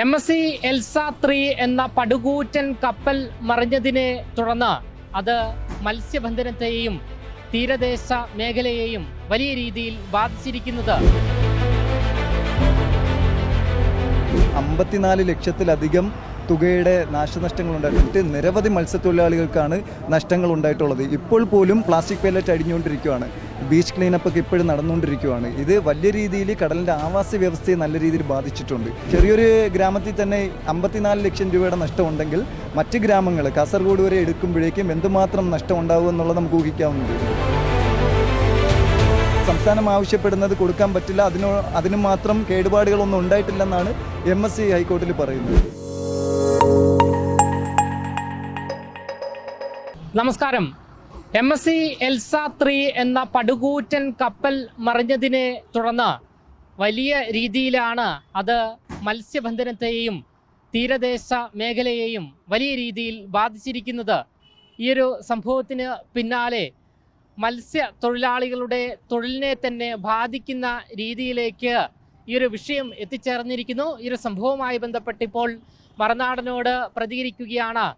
M S C Elsa three എന്ന പടുകൂറ്റൻ കപ്പൽ മറിഞ്ഞതിനെ തുടർന്ന് അത് മത്സ്യബന്ധനത്തെയും തീരദേശ മേഖലയെയും വലിയ രീതിയിൽ ബാധിച്ചിരിക്കുന്നത്. അമ്പത്തിനാല് ലക്ഷത്തിലധികം തുകയുടെ നാശനഷ്ടങ്ങൾ ഉണ്ടായിട്ടുണ്ട് നിരവധി മത്സ്യത്തൊഴിലാളികൾക്കാണ് നഷ്ടങ്ങൾ ഉണ്ടായിട്ടുള്ളത് ഇപ്പോൾ പോലും പ്ലാസ്റ്റിക് പേലറ്റ് അടിഞ്ഞുകൊണ്ടിരിക്കുകയാണ്. ബീച്ച് ക്ലീനപ്പ് ഒക്കെ ഇപ്പോഴും നടന്നുകൊണ്ടിരിക്കുകയാണ് ഇത് വലിയ രീതിയിൽ കടലിന്റെ ആവാസ വ്യവസ്ഥയെ നല്ല രീതിയിൽ ബാധിച്ചിട്ടുണ്ട്. ചെറിയൊരു ഗ്രാമത്തിൽ തന്നെ അമ്പത്തിനാല് ലക്ഷം രൂപയുടെ നഷ്ടമുണ്ടെങ്കിൽ മറ്റ് ഗ്രാമങ്ങൾ കാസർഗോഡ് വരെ എടുക്കുമ്പോഴേക്കും എന്തുമാത്രം നഷ്ടം ഉണ്ടാവും എന്നുള്ളത് നമുക്ക് ഊഹിക്കാവുന്നുണ്ട്. സംസ്ഥാനം ആവശ്യപ്പെടുന്നത് കൊടുക്കാൻ പറ്റില്ല. അതിനോ അതിന് മാത്രം കേടുപാടുകളൊന്നും ഉണ്ടായിട്ടില്ലെന്നാണ് എം എസ് സി ഹൈക്കോടതിയിൽ പറയുന്നത്. നമസ്കാരം. M S C Elsa three എന്ന പടുകൂറ്റൻ കപ്പൽ മറിഞ്ഞതിനെ തുടർന്ന് വലിയ രീതിയിലാണ് അത് മത്സ്യബന്ധനത്തെയും തീരദേശ മേഖലയെയും വലിയ രീതിയിൽ ബാധിച്ചിരിക്കുന്നത്. ഈ ഒരു സംഭവത്തിന് പിന്നാലെ മത്സ്യ തൊഴിലാളികളുടെ തൊഴിലിനെ തന്നെ ബാധിക്കുന്ന രീതിയിലേക്ക് ഈ ഒരു വിഷയം എത്തിച്ചേർന്നിരിക്കുന്നു. ഈ ഒരു സംഭവവുമായി ബന്ധപ്പെട്ട് ഇപ്പോൾ മറനാടനോട് പ്രതികരിക്കുകയാണ്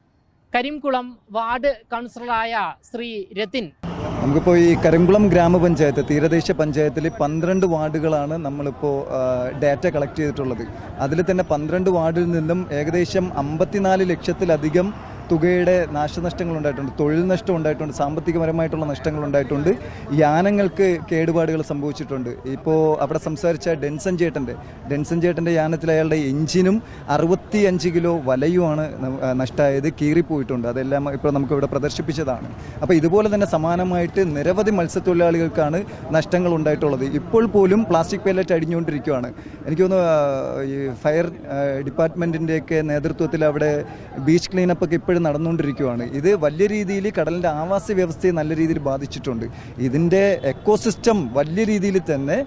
കരിംകുളം വാർഡ് കൗൺസിലറായ ശ്രീ രത്തിൻ. നമുക്കിപ്പോൾ ഈ കരിംകുളം ഗ്രാമപഞ്ചായത്ത് തീരദേശ പഞ്ചായത്തിൽ പന്ത്രണ്ട് വാർഡുകളാണ് നമ്മളിപ്പോൾ ഡാറ്റ കളക്ട് ചെയ്തിട്ടുള്ളത്. അതിൽ തന്നെ പന്ത്രണ്ട് വാർഡിൽ നിന്നും ഏകദേശം അമ്പത്തിനാല് ലക്ഷത്തിലധികം തുകയുടെ നാശനഷ്ടങ്ങൾ ഉണ്ടായിട്ടുണ്ട് തൊഴിൽ നഷ്ടം ഉണ്ടായിട്ടുണ്ട് സാമ്പത്തികപരമായിട്ടുള്ള നഷ്ടങ്ങൾ ഉണ്ടായിട്ടുണ്ട് യാനങ്ങൾക്ക് കേടുപാടുകൾ സംഭവിച്ചിട്ടുണ്ട്. ഇപ്പോൾ അവിടെ സംസാരിച്ച ഡെൻസൻ ചേട്ടന്റെ ഡെൻസൻ ചേട്ടന്റെ യാനത്തിൽ അയാളുടെ എഞ്ചിനും അറുപത്തി അഞ്ച് കിലോ വലയുമാണ് നഷ്ടമായത് കീറിപ്പോയിട്ടുണ്ട്. അതെല്ലാം ഇപ്പോൾ നമുക്കിവിടെ പ്രദർശിപ്പിച്ചതാണ്. അപ്പോൾ ഇതുപോലെ തന്നെ സമാനമായിട്ട് നിരവധി മത്സ്യത്തൊഴിലാളികൾക്കാണ് നഷ്ടങ്ങൾ ഉണ്ടായിട്ടുള്ളത് ഇപ്പോൾ പോലും പ്ലാസ്റ്റിക് പേലറ്റ് അടിഞ്ഞുകൊണ്ടിരിക്കുകയാണ്. എനിക്ക് തോന്നുന്നു ഈ ഫയർ ഡിപ്പാർട്ട്മെന്റിന്റെയൊക്കെ നേതൃത്വത്തിൽ അവിടെ ബീച്ച് ക്ലീനപ്പ് ഒക്കെ ഇപ്പോഴും നടന്നുകൊണ്ടിരിക്കുകയാണ് ഇത് വലിയ രീതിയിൽ കടലിന്റെ ആവാസ വ്യവസ്ഥയെ നല്ല രീതിയിൽ ബാധിച്ചിട്ടുണ്ട്. ഇതിന്റെ എക്കോസിസ്റ്റം വലിയ രീതിയിൽ തന്നെ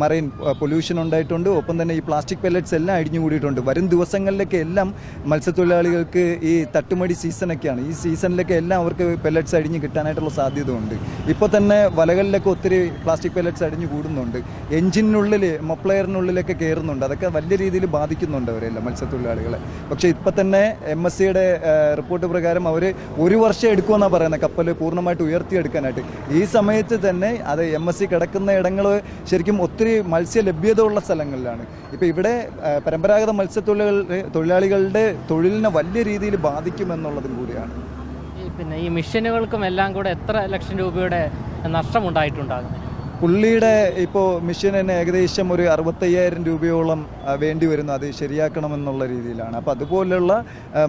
മറൈൻ പൊല്യൂഷൻ ഉണ്ടായിട്ടുണ്ട്. ഒപ്പം തന്നെ ഈ പ്ലാസ്റ്റിക് പെല്ലറ്റ്സ് എല്ലാം അടിഞ്ഞു കൂടിയിട്ടുണ്ട്. വരും ദിവസങ്ങളിലൊക്കെ എല്ലാം മത്സ്യത്തൊഴിലാളികൾക്ക് ഈ തട്ടുമടി സീസണൊക്കെയാണ് ഈ സീസണിലൊക്കെ എല്ലാം അവർക്ക് പെല്ലറ്റ്സ് അടിഞ്ഞ് കിട്ടാനായിട്ടുള്ള സാധ്യത ഉണ്ട് ഇപ്പോൾ തന്നെ വലകളിലൊക്കെ ഒത്തിരി പ്ലാസ്റ്റിക് പെല്ലറ്റ്സ് അടിഞ്ഞു കൂടുന്നുണ്ട്. എഞ്ചിനുള്ളിൽ മൊപ്ലെയറിനുള്ളിലൊക്കെ കയറുന്നുണ്ട് അതൊക്കെ വലിയ രീതിയിൽ ബാധിക്കുന്നുണ്ട് അവരെല്ലാം മത്സ്യത്തൊഴിലാളികളെ. പക്ഷേ ഇപ്പോൾ തന്നെ എം എസ് സിയുടെ റിപ്പോർട്ട് പ്രകാരം അവർ ഒരു വർഷം എടുക്കുമെന്നാണ് പറയുന്നത് കപ്പൽ പൂർണമായിട്ട് ഉയർത്തിയെടുക്കാനായിട്ട്. ഈ സമയത്ത് തന്നെ അത് എം എസ് സി കിടക്കുന്ന ഇടങ്ങൾ ശരിക്കും ഒത്തിരി മത്സ്യ ലഭ്യതയുള്ള സ്ഥലങ്ങളിലാണ്. ഇപ്പോൾ ഇവിടെ പരമ്പരാഗത മത്സ്യത്തൊഴിലാളികളുടെ തൊഴിലാളികളുടെ തൊഴിലിനെ വലിയ രീതിയിൽ ബാധിക്കുമെന്നുള്ളതും കൂടിയാണ്. പിന്നെ ഈ മിഷനുകൾക്കും എല്ലാം കൂടെ എത്ര ലക്ഷം രൂപയുടെ നഷ്ടമുണ്ടായിട്ടുണ്ടാകുന്നത് പുള്ളിയുടെ ഇപ്പോൾ മിഷന് ഏകദേശം ഒരു അറുപത്തയ്യായിരം രൂപയോളം വേണ്ടി വരുന്നു. അത് ശരിയാക്കണമെന്നുള്ള രീതിയിലാണ്. അപ്പോൾ അതുപോലുള്ള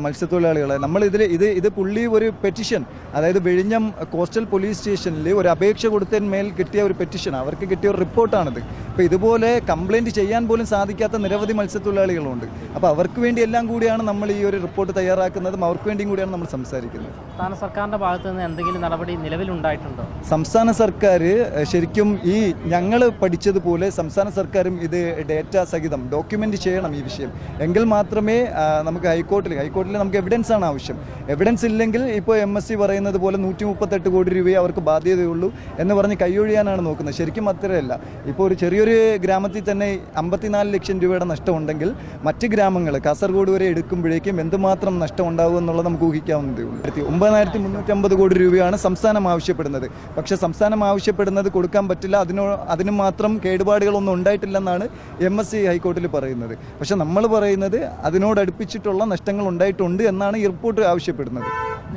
മത്സ്യത്തൊഴിലാളികളെ നമ്മളിതിൽ ഇത് ഇത് പുള്ളി ഒരു പെറ്റിഷൻ അതായത് വിഴിഞ്ഞം കോസ്റ്റൽ പോലീസ് സ്റ്റേഷനിൽ ഒരു അപേക്ഷ കൊടുത്തതിന്മേൽ കിട്ടിയ ഒരു പെറ്റിഷൻ അവർക്ക് കിട്ടിയ ഒരു റിപ്പോർട്ടാണിത്. അപ്പോൾ ഇതുപോലെ കംപ്ലയിന്റ് ചെയ്യാൻ പോലും സാധിക്കാത്ത നിരവധി മത്സ്യത്തൊഴിലാളികളുണ്ട്. അപ്പോൾ അവർക്ക് വേണ്ടി എല്ലാം കൂടിയാണ് നമ്മൾ ഈ ഒരു റിപ്പോർട്ട് തയ്യാറാക്കുന്നതും അവർക്ക് വേണ്ടിയും കൂടിയാണ് നമ്മൾ സംസാരിക്കുന്നത്. സംസ്ഥാന സർക്കാരിന്റെ ഭാഗത്ത് നിന്ന് എന്തെങ്കിലും നടപടി നിലവിലുണ്ടായിട്ടുണ്ടോ? സംസ്ഥാന സർക്കാർ ശരിക്കും ഈ ഞങ്ങൾ പഠിച്ചതുപോലെ സംസ്ഥാന സർക്കാരും ഇത് ഡേറ്റ സഹിതം ഡോക്യുമെന്റ് ചെയ്യണം ഈ വിഷയം. എങ്കിൽ മാത്രമേ നമുക്ക് ഹൈക്കോർട്ടിൽ ഹൈക്കോർട്ടിൽ നമുക്ക് എവിഡൻസ് ആണ് ആവശ്യം. എവിഡൻസ് ഇല്ലെങ്കിൽ ഇപ്പോൾ എം എസ് സി പറയുന്നത് പോലെ നൂറ്റി മുപ്പത്തെട്ട് കോടി രൂപയെ അവർക്ക് ബാധ്യതയുള്ളൂ എന്ന് പറഞ്ഞ് കൈയൊഴിയാനാണ് നോക്കുന്നത്. ശരിക്കും അത്രയല്ല. ഇപ്പോൾ ഒരു ചെറിയൊരു ഗ്രാമത്തിൽ തന്നെ അമ്പത്തിനാല് ലക്ഷം രൂപയുടെ നഷ്ടമുണ്ടെങ്കിൽ മറ്റ് ഗ്രാമങ്ങൾ കാസർഗോഡ് വരെ എടുക്കുമ്പോഴേക്കും എന്തുമാത്രം നഷ്ടം ഉണ്ടാകും എന്നുള്ളത് നമുക്ക് ഊഹിക്കാവുന്നതേ ഉള്ളൂ. ഒമ്പതിനായിരത്തി മുന്നൂറ്റമ്പത് കോടി രൂപയാണ് സംസ്ഥാനം ആവശ്യപ്പെടുന്നത്. പക്ഷേ സംസ്ഥാനം ആവശ്യപ്പെടുന്നത് കൊടുക്കാൻ പറ്റില്ല അതിനോ അതിന് മാത്രം കേടുപാടുകളൊന്നും ഉണ്ടായിട്ടില്ലെന്നാണ് എം എസ് സി ഹൈക്കോടതിയിൽ പറയുന്നത്. പക്ഷെ നമ്മൾ പറയുന്നത് അതിനോടടുപ്പിച്ചിട്ടുള്ള നഷ്ടങ്ങൾ ഉണ്ടായിട്ടുണ്ട് എന്നാണ് ഈ റിപ്പോർട്ട് ആവശ്യപ്പെടുന്നത്.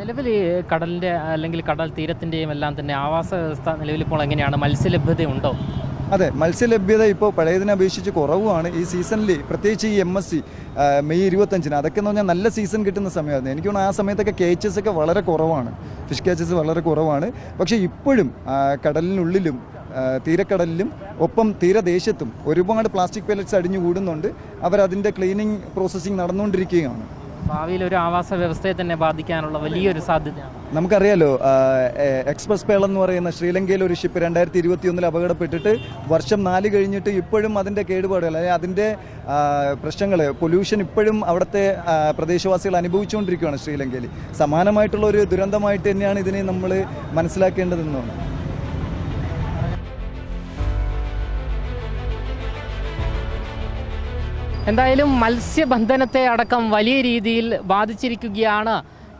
നിലവിൽ ഈ കടലിന്റെ അല്ലെങ്കിൽ കടൽ തീരത്തിന്റെയും എല്ലാം തന്നെ ആവാസ വ്യവസ്ഥ നിലവിൽ ഇപ്പോൾ എങ്ങനെയാണ്? മത്സ്യലഭ്യതയുണ്ടോ? അതെ മത്സ്യലഭ്യത ഇപ്പോൾ പഴയതിനെ അപേക്ഷിച്ച് കുറവുമാണ്. ഈ സീസണിൽ പ്രത്യേകിച്ച് ഈ എം എസ് സി മെയ് ഇരുപത്തഞ്ചിന് അതൊക്കെ എന്ന് പറഞ്ഞാൽ നല്ല സീസൺ കിട്ടുന്ന സമയമായിരുന്നു. എനിക്ക് തോന്നുന്നു ആ സമയത്തൊക്കെ കേച്ചസ് ഒക്കെ വളരെ കുറവാണ്. ഫിഷ് കേച്ചസ് വളരെ കുറവാണ്. പക്ഷേ ഇപ്പോഴും കടലിനുള്ളിലും തീരക്കടലിലും ഒപ്പം തീരദേശത്തും ഒരുപാട് പ്ലാസ്റ്റിക് പെലറ്റ്സ് അടിഞ്ഞു കൂടുന്നുണ്ട്. അവരതിന്റെ ക്ലീനിങ് പ്രോസസ്സിങ് നടന്നുകൊണ്ടിരിക്കുകയാണ്. ഭാവിയിൽ ഒരു ആവാസ വ്യവസ്ഥയെ തന്നെ ബാധിക്കാനുള്ള വലിയൊരു സാധ്യതയാണ് നമുക്കറിയാലോ എക്സ്പ്രസ് പേൾ എന്ന് പറയുന്ന ശ്രീലങ്കയിലെ ഒരു ഷിപ്പ് രണ്ടായിരത്തി ഇരുപത്തി ഒന്നിൽ അപകടപ്പെട്ടിട്ട് വർഷം നാല് കഴിഞ്ഞിട്ട് ഇപ്പോഴും അതിന്റെ കേടുപാടുകൾ അല്ലെങ്കിൽ അതിന്റെ പ്രശ്നങ്ങൾ പൊല്യൂഷൻ ഇപ്പോഴും അവിടുത്തെ പ്രദേശവാസികൾ അനുഭവിച്ചുകൊണ്ടിരിക്കുകയാണ് ശ്രീലങ്കയിൽ. സമാനമായിട്ടുള്ള ഒരു ദുരന്തമായിട്ട് തന്നെയാണ് ഇതിനെ നമ്മൾ മനസ്സിലാക്കേണ്ടതെന്നാണ്. എന്തായാലും മത്സ്യബന്ധനത്തെ അടക്കം വലിയ രീതിയിൽ ബാധിച്ചിരിക്കുകയാണ്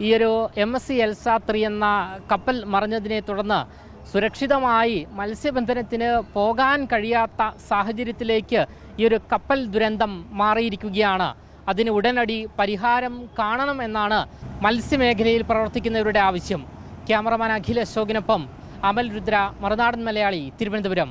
ഈ ഒരു M S C Elsa three എന്ന കപ്പൽ മറിഞ്ഞതിനെ തുടർന്ന് സുരക്ഷിതമായി മത്സ്യബന്ധനത്തിന് പോകാൻ കഴിയാത്ത സാഹചര്യത്തിലേക്ക് ഈ ഒരു കപ്പൽ ദുരന്തം മാറിയിരിക്കുകയാണ്. അതിന് ഉടനടി പരിഹാരം കാണണം എന്നാണ് മത്സ്യമേഖലയിൽ പ്രവർത്തിക്കുന്നവരുടെ ആവശ്യം. ക്യാമറമാൻ അഖിൽ അശോകിനൊപ്പം അമൽ രുദ്ര മറുനാടൻ മലയാളി തിരുവനന്തപുരം.